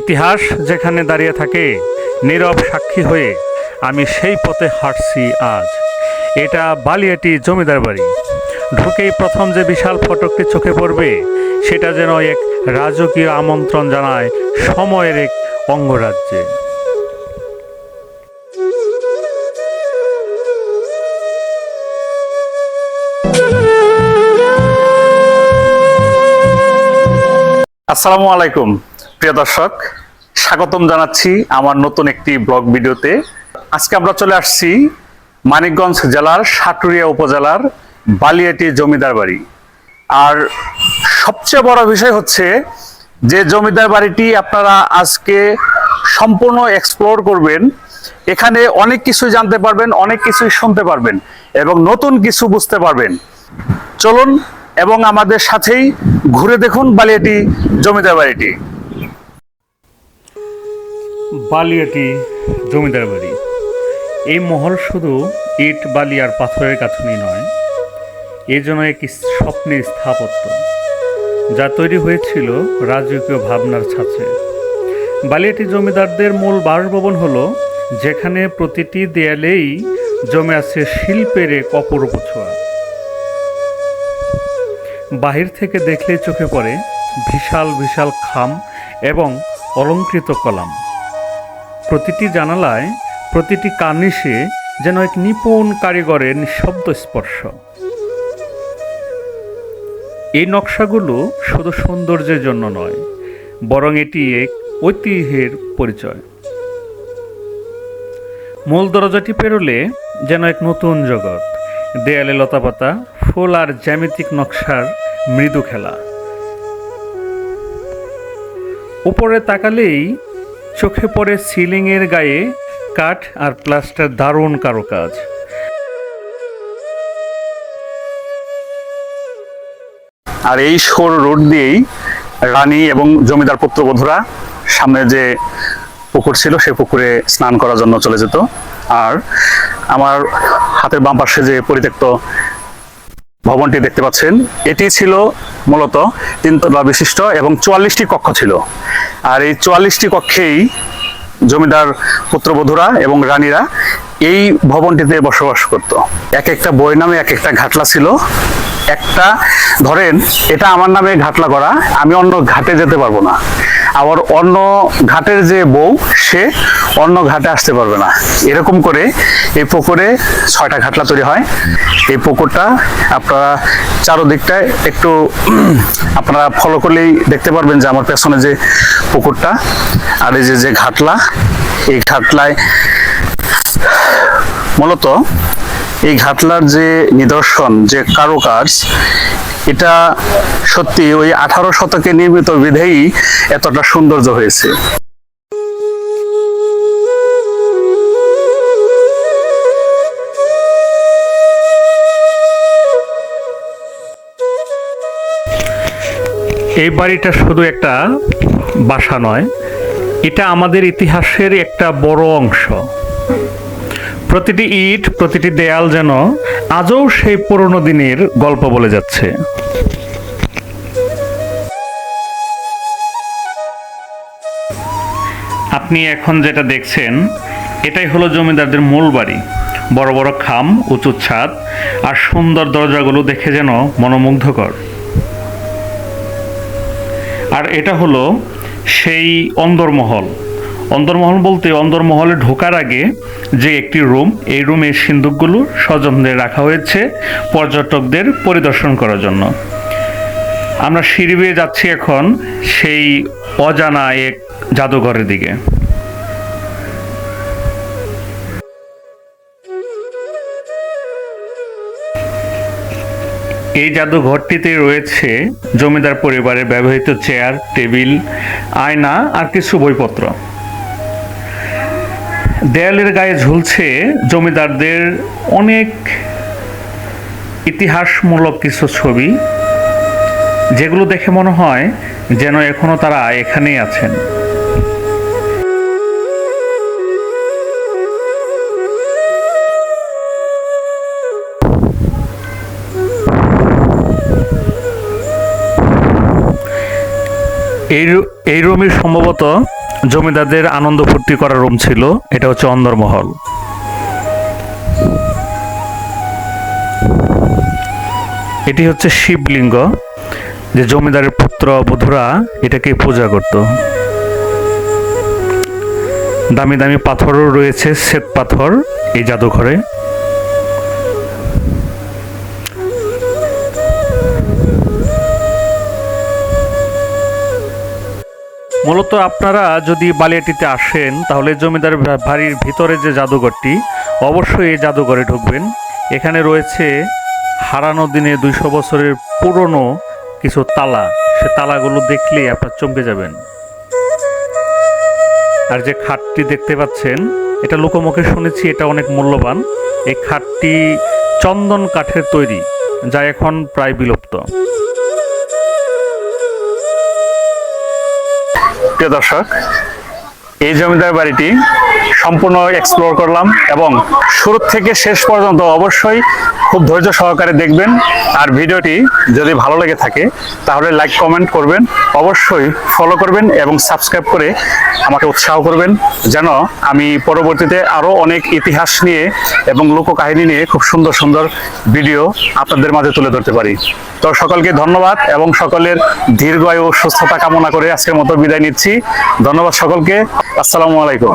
ইতিহাস যেখানে দাঁড়িয়ে থাকে, নীরব সাক্ষী হয়ে আমি সেই পথে হাঁটছি আজ। এটা বালিয়াটি জমিদার বাড়ি। ঢুকেই প্রথম যে বিশাল ফটকটি চোখে পড়বে, সেটা যেন এক রাজকীয় আমন্ত্রণ জানায় সময়ের এক অঙ্গরাজ্যে। আসসালামু আলাইকুম। প্রিয় দর্শক, স্বাগতম জানাচ্ছি আমার নতুন একটি ব্লগ ভিডিওতে। আজকে আমরা চলে আসছি মানিকগঞ্জ জেলার সাটুরিয়া উপজেলার বালিয়াটি জমিদার বাড়ি। আর সবচেয়ে বড় বিষয় হচ্ছে যে জমিদার বাড়িটি আপনারা আজকে সম্পূর্ণ এক্সপ্লোর করবেন। এখানে অনেক কিছু জানতে পারবেন, অনেক কিছুই শুনতে পারবেন এবং নতুন কিছু বুঝতে পারবেন। চলুন এবং আমাদের সাথেই ঘুরে দেখুন বালিয়াটি জমিদার বাড়িটি। বালিয়াটি জমিদার বাড়ি। এই মহল শুধু ইট, বালি আর পাথরের কাছুনি নয়, এ যেন এক স্বপ্নের স্থাপত্য যা তৈরি হয়েছিল রাজকীয় ভাবনার ছাঁচে। বালিয়াটি জমিদারদের মূল বাসভবন হলো, যেখানে প্রতিটি দেয়ালেই জমে আছে শিল্পের এক অপরূপ ছোঁয়া। বাহির থেকে দেখলেই চোখে পড়ে বিশাল বিশাল খাম এবং অলঙ্কৃত কলাম। প্রতিটি জানালায়, প্রতিটি কার্নিশে যেন এক নিপুণ কারিগরের নিঃশব্দ স্পর্শ এই নকশাগুলো শুধু সৌন্দর্যের জন্য নয়, বরং এটি এক ঐতিহ্যের পরিচয়। মূল দরজাটি পেরোলে যেন এক নতুন জগৎ, দেয়ালে লতাপাতা, ফুল আর জ্যামিতিক নকশার মৃদু খেলা। উপরে তাকালেই চোখে পড়ে সিলিংয়ের গায়ে কাঠ আর প্লাস্টার দারুণ কারুকাজ। আর এই শোর রোড দিয়েই রানী এবং জমিদার পুত্রবধূরা সামনে যে পুকুর ছিল সে পুকুরে স্নান করার জন্য চলে যেত। আর আমার হাতের বাম পাশে যে পরিত্যক্ত ভবনটি দেখতে পাচ্ছেন। এটি ছিল মূলত তিনতলা বিশিষ্ট এবং চুয়াল্লিশটি কক্ষ ছিল। আর এই চুয়াল্লিশটি কক্ষেই জমিদার পুত্রবধূরা এবং রানীরা এই ভবনটিতে বসবাস করত। এক একটা বই নামে এক একটা ঘাটলা ছিল। একটা, ধরেন, এটা আমার নামে ঘাটলা করা, আমি অন্য ঘাটে যেতে পারব না। আবার অন্য ঘাটের যে বউ, সে অন্য ঘাটে আসতে পারবে না। এরকম করে এই পুকুরে ছয়টা ঘাটলা তৈরি হয়। এই পুকুরটা আপনারা চারোদিকটায় একটু, আপনারা ফলো করলেই দেখতে পারবেন যে আমার পেছনে যে পুকুরটা আর এই যে যে ঘাটলা, এই ঘাটলায় মূলত এই ঘাটলার যে নিদর্শন, যে কারুকাজ এটা সত্যি ওই আঠারো শতকে নির্মিত বিধেই এতটা সৌন্দর্য হয়েছে। এই বাড়িটা শুধু একটা বাসা নয়, এটা আমাদের ইতিহাসের একটা বড় অংশ। প্রতিটি ইট, প্রতিটি দেয়াল যেন আজও সেই পুরনো দিনের গল্প বলে যাচ্ছে। আপনি এখন যেটা দেখছেন, এটাই হলো জমিদারদের মূল বাড়ি। বড় বড় খাম, উঁচু ছাদ আর সুন্দর দরজাগুলো দেখে যেন মনোমুগ্ধকর। আর এটা হলো সেই অন্দরমহল। অন্দরমহল বলতে অন্দরমহলে ঢোকার আগে যে একটি রুম, এই রুমে সিন্দুকগুলো সযত্নে রাখা হয়েছে পর্যটকদের পরিদর্শন করার জন্য। আমরা সিঁড়ি বেয়ে যাচ্ছি এখন সেই অজানা এক জাদুঘরের দিকে। এই জাদুঘরটিতে রয়েছে জমিদার পরিবারের ব্যবহৃত চেয়ার, টেবিল, আয়না আর কিছু বইপত্র। দেয়ালের গায়ে ঝুলছে জমিদারদের অনেক ইতিহাসমূলক কিছু ছবি, যেগুলো দেখে মনে হয় যেন এখনও তারা এখানেই আছেন। এই এই রুমই সম্ভবত জমিদারদের আনন্দ ফুর্তি করার রুম ছিল, এটা হচ্ছে অন্দরমহল এটি হচ্ছে শিবলিঙ্গ, যে জমিদারের পুত্র বধুরা এটাকে পূজা করত। দামি দামি পাথরও রয়েছে, শ্বেত পাথর এই জাদুঘরে। মূলত আপনারা যদি বালিয়াটিতে আসেন, তাহলে জমিদার বাড়ির ভিতরে যে জাদুঘরটি, অবশ্যই এই জাদুঘরে ঢুকবেন। এখানে রয়েছে হারানো দিনে দুইশো বছরের পুরনো কিছু তালা। সে তালাগুলো দেখলেই আপনার চমকে যাবেন। আর যে খাটটি দেখতে পাচ্ছেন, এটা লোকমুখে শুনেছি এটা অনেক মূল্যবান। এই খাটটি চন্দন কাঠের তৈরি, যা এখন প্রায় বিলুপ্ত। প্রিয় দর্শক এই জমিদার বাড়িটি সম্পূর্ণ এক্সপ্লোর করলাম এবং শুরু থেকে শেষ পর্যন্ত অবশ্যই খুব ধৈর্য সহকারে দেখবেন। আর ভিডিওটি যদি ভালো লেগে থাকে, তাহলে লাইক কমেন্ট করবেন, অবশ্যই ফলো করবেন এবং সাবস্ক্রাইব করে আমাকে উৎসাহ করবেন যেন আমি পরবর্তীতে আরও অনেক ইতিহাস নিয়ে এবং লোককাহিনী নিয়ে খুব সুন্দর সুন্দর ভিডিও আপনাদের মাঝে তুলে ধরতে পারি। তো সকলকে ধন্যবাদ এবং সকলের দীর্ঘায়ু ও সুস্থতা কামনা করে আজকের মতো বিদায় নিচ্ছি। ধন্যবাদ সকলকে। আসসালামু আলাইকুম।